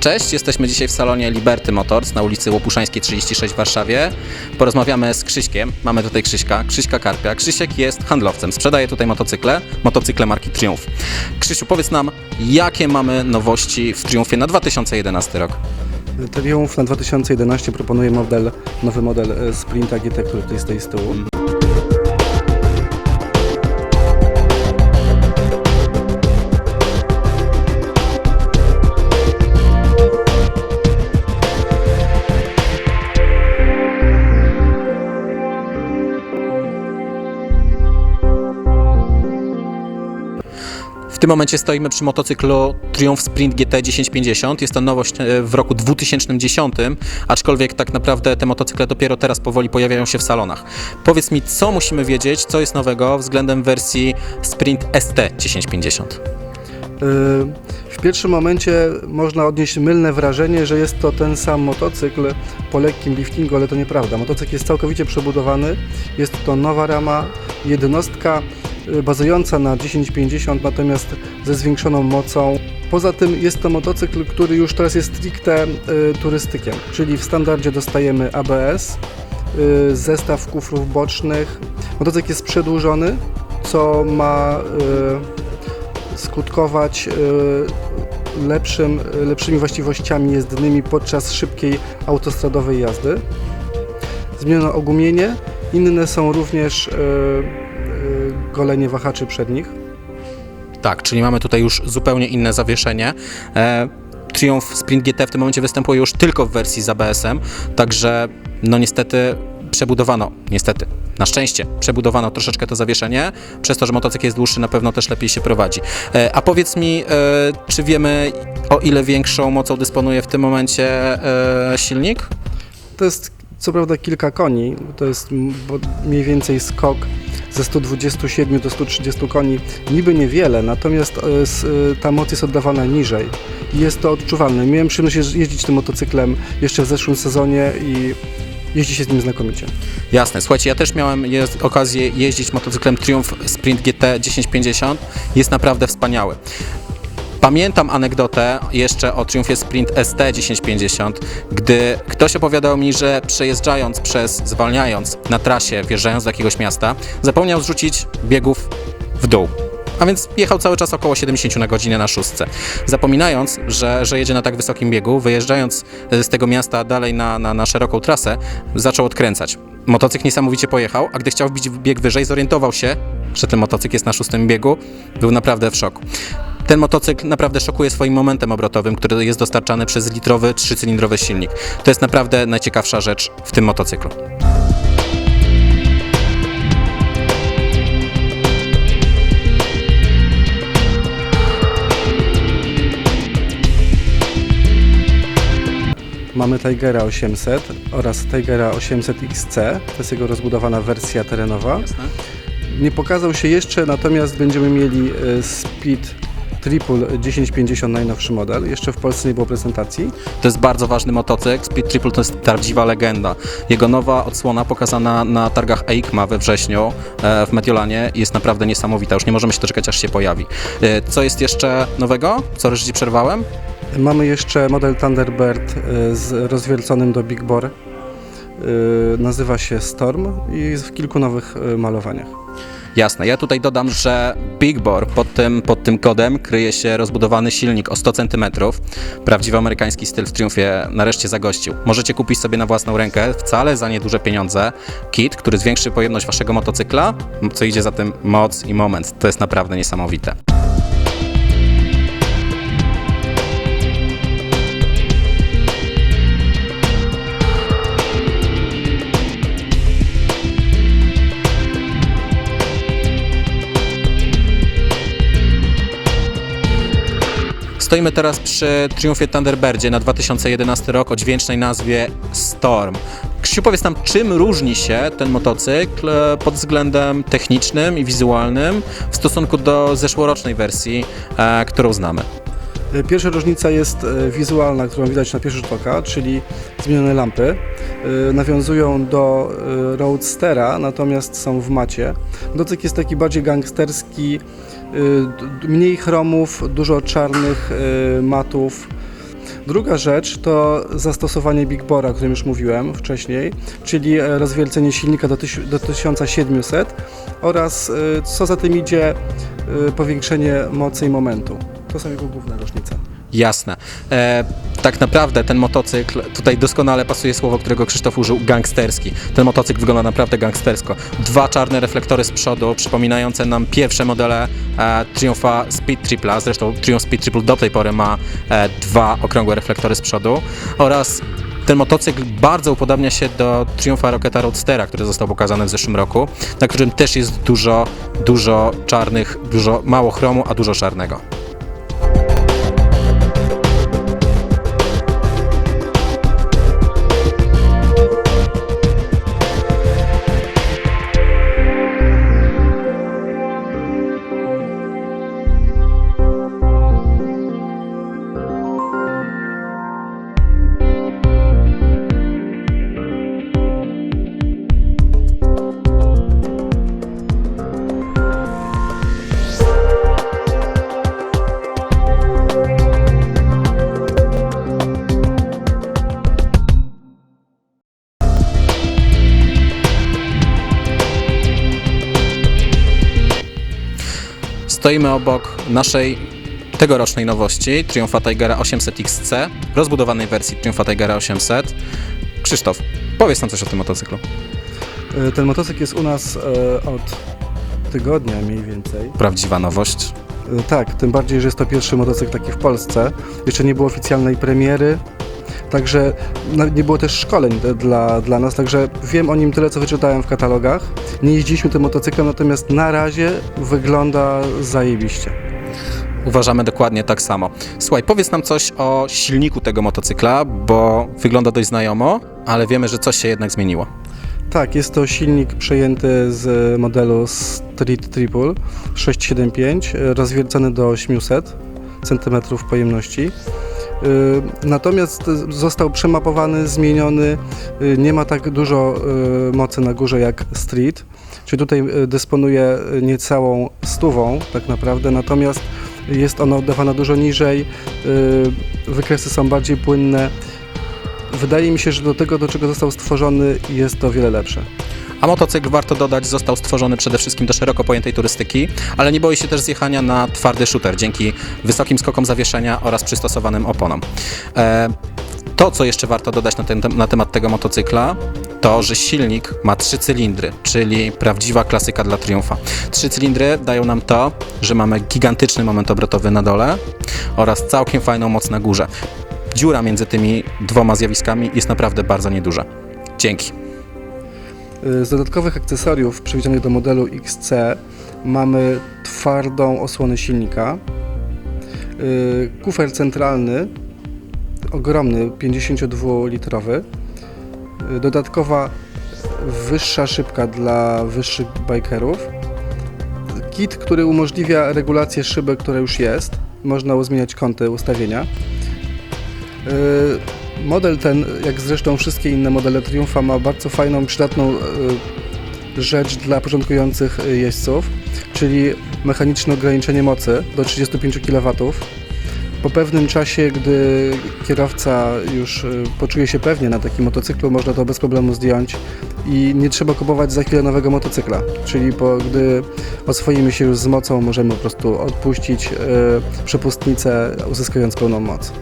Cześć, jesteśmy dzisiaj w salonie Liberty Motors na ulicy Łopuszańskiej 36 w Warszawie. Porozmawiamy z Krzyśkiem. Mamy tutaj Krzyśka, Krzyśka Karpia. Krzysiek jest handlowcem, sprzedaje tutaj motocykle, motocykle marki Triumph. Krzysiu, powiedz nam, jakie mamy nowości w Triumphie na 2011 rok? Triumph na 2011 proponuje model, nowy model e, Sprinta GT, który tutaj stoi z tyłu. Tym momencie stoimy przy motocyklu Triumph Sprint GT 1050. Jest to nowość e, w roku 2010, aczkolwiek tak naprawdę te motocykle dopiero teraz powoli pojawiają się w salonach. Powiedz mi, co musimy wiedzieć, co jest nowego względem wersji Sprint ST 1050? E, W pierwszym momencie można odnieść mylne wrażenie, że jest to ten sam motocykl po lekkim liftingu, ale to nieprawda. Motocykl jest całkowicie przebudowany, jest to nowa rama, jednostka bazująca na 1050, natomiast ze zwiększoną mocą. Poza tym jest to motocykl, który już teraz jest stricte e, turystykiem, czyli w standardzie dostajemy ABS, e, zestaw kufrów bocznych. Motocykl jest przedłużony, co ma skutkować lepszym, lepszymi właściwościami jezdnymi podczas szybkiej autostradowej jazdy. Zmieniono ogumienie, inne są również golenie wahaczy przednich. Tak, czyli mamy tutaj już zupełnie inne zawieszenie. E, Triumph Sprint GT w tym momencie występuje już tylko w wersji z ABS-em, także no niestety przebudowano, niestety, na szczęście przebudowano troszeczkę to zawieszenie, przez to, że motocykl jest dłuższy, na pewno też lepiej się prowadzi. E, a powiedz mi, e, czy wiemy o ile większą mocą dysponuje w tym momencie e, silnik? To jest co prawda kilka koni, to jest mniej więcej skok ze 127 do 130 koni, niby niewiele, natomiast e, e, ta moc jest oddawana niżej i jest to odczuwalne. Miałem przyjemność jeździć tym motocyklem jeszcze w zeszłym sezonie i jeździ się z nim znakomicie. Jasne, słuchajcie, ja też miałem jest, okazję jeździć motocyklem Triumph Sprint GT 1050. Jest naprawdę wspaniały. Pamiętam anegdotę jeszcze o Triumphie Sprint ST 1050, gdy ktoś opowiadał mi, że przejeżdżając przez, zwalniając na trasie, wjeżdżając do jakiegoś miasta, zapomniał zrzucić biegów w dół. A więc jechał cały czas około 70 na godzinę na szóstce. Zapominając, że, że jedzie na tak wysokim biegu, wyjeżdżając e, z tego miasta dalej na, na, na szeroką trasę, zaczął odkręcać. Motocykl niesamowicie pojechał, a gdy chciał wbić bieg wyżej, zorientował się, że ten motocykl jest na szóstym biegu. Był naprawdę w szoku. Ten motocykl naprawdę szokuje swoim momentem obrotowym, który jest dostarczany przez litrowy, trzycylindrowy silnik. To jest naprawdę najciekawsza rzecz w tym motocyklu. Mamy Tigera 800 oraz Tigera 800 XC, to jest jego rozbudowana wersja terenowa. Nie pokazał się jeszcze, natomiast będziemy mieli e, Speed Triple 1050 najnowszy model. Jeszcze w Polsce nie było prezentacji. To jest bardzo ważny motocykl. Speed Triple to jest prawdziwa legenda. Jego nowa odsłona pokazana na targach EICMA we wrześniu e, w Mediolanie jest naprawdę niesamowita. Już nie możemy się doczekać, aż się pojawi. E, Co jest jeszcze nowego? Co Ci przerwałem? Mamy jeszcze model Thunderbird e, z rozwierconym do Big Bore. Nazywa się Storm i jest w kilku nowych malowaniach. Jasne. Ja tutaj dodam, że Big Bore pod tym, pod tym kodem kryje się rozbudowany silnik o 100 cm. Prawdziwy amerykański styl w Triumfie nareszcie zagościł. Możecie kupić sobie na własną rękę, wcale za nieduże pieniądze, kit, który zwiększy pojemność waszego motocykla, co idzie za tym moc i moment. To jest naprawdę niesamowite. Stoimy teraz przy Triumphie Thunderbirdzie na 2011 rok o dźwięcznej nazwie Storm. Krzysiu, powiedz nam, czym różni się ten motocykl e, pod względem technicznym i wizualnym w stosunku do zeszłorocznej wersji, e, którą znamy? E, Pierwsza różnica jest wizualna, którą widać na pierwszy rzut oka, czyli zmienione lampy. Nawiązują do Roadstera, natomiast są w macie. Motocykl jest taki bardziej gangsterski, mniej chromów, dużo czarnych e, matów. Druga rzecz to zastosowanie Big Bora, o którym już mówiłem wcześniej, czyli e, rozwielcenie silnika do, do 1700 oraz e, co za tym idzie e, powiększenie mocy i momentu. To są jego główne różnice. Jasne. E, tak naprawdę ten motocykl, tutaj doskonale pasuje słowo, którego Krzysztof użył, gangsterski. Ten motocykl wygląda naprawdę gangstersko. Dwa czarne reflektory z przodu, przypominające nam pierwsze modele e, Speed Tripla. Zresztą Triumph Speed Triple do tej pory ma e, dwa okrągłe reflektory z przodu. Oraz ten motocykl bardzo upodabnia się do Triumpha Rocketa Roadstera, który został pokazany w zeszłym roku, na którym też jest dużo, dużo czarnych, dużo mało chromu, a dużo czarnego. Stoimy obok naszej tegorocznej nowości Triumpha Tigera 800 XC, rozbudowanej wersji Triumpha Tigera 800. Krzysztof, powiedz nam coś o tym motocyklu. E, Ten motocykl jest u nas e, od tygodnia mniej więcej. Prawdziwa nowość. E, Tak, tym bardziej, że jest to pierwszy motocykl taki w Polsce. Jeszcze nie było oficjalnej premiery, także nie było też szkoleń dla, dla nas, także wiem o nim tyle, co wyczytałem w katalogach. Nie jeździliśmy tym motocyklem, natomiast na razie wygląda zajebiście. Uważamy dokładnie tak samo. Słuchaj, powiedz nam coś o silniku tego motocykla, bo wygląda dość znajomo, ale wiemy, że coś się jednak zmieniło. Tak, jest to silnik przejęty z modelu Street Triple 675, e, rozwiercony do 800 cm pojemności. Y, Natomiast został przemapowany, zmieniony, y, nie ma tak dużo y, mocy na górze jak Street, czyli tutaj dysponuje niecałą stówą tak naprawdę, natomiast jest ona oddawana dużo niżej, wykresy są bardziej płynne. Wydaje mi się, że do tego, do czego został stworzony, jest to wiele lepsze. A motocykl, warto dodać, został stworzony przede wszystkim do szeroko pojętej turystyki, ale nie boi się też zjechania na twardy shooter dzięki wysokim skokom zawieszenia oraz przystosowanym oponom. E, to, co jeszcze warto dodać na, ten, na temat tego motocykla, to, że silnik ma trzy cylindry, czyli prawdziwa klasyka dla Triumfa. Trzy cylindry dają nam to, że mamy gigantyczny moment obrotowy na dole oraz całkiem fajną moc na górze. Dziura między tymi dwoma zjawiskami jest naprawdę bardzo nieduża. Dzięki. Y, Z dodatkowych akcesoriów przewidzianych do modelu XC mamy twardą osłonę silnika, y, kufer centralny, ogromny, 52-litrowy, y, dodatkowa wyższa szybka dla wyższych bikerów, kit, który umożliwia regulację szyby, która już jest, można zmieniać kąty ustawienia. Model ten, jak zresztą wszystkie inne modele Triumfa, ma bardzo fajną, przydatną y, rzecz dla początkujących y, jeźdźców, czyli mechaniczne ograniczenie mocy do 35 kW. Po pewnym czasie, gdy kierowca już y, poczuje się pewnie na takim motocyklu, można to bez problemu zdjąć i nie trzeba kupować za chwilę nowego motocykla. Czyli po, gdy oswoimy się już z mocą, możemy po prostu odpuścić y, przepustnicę, uzyskując pełną moc.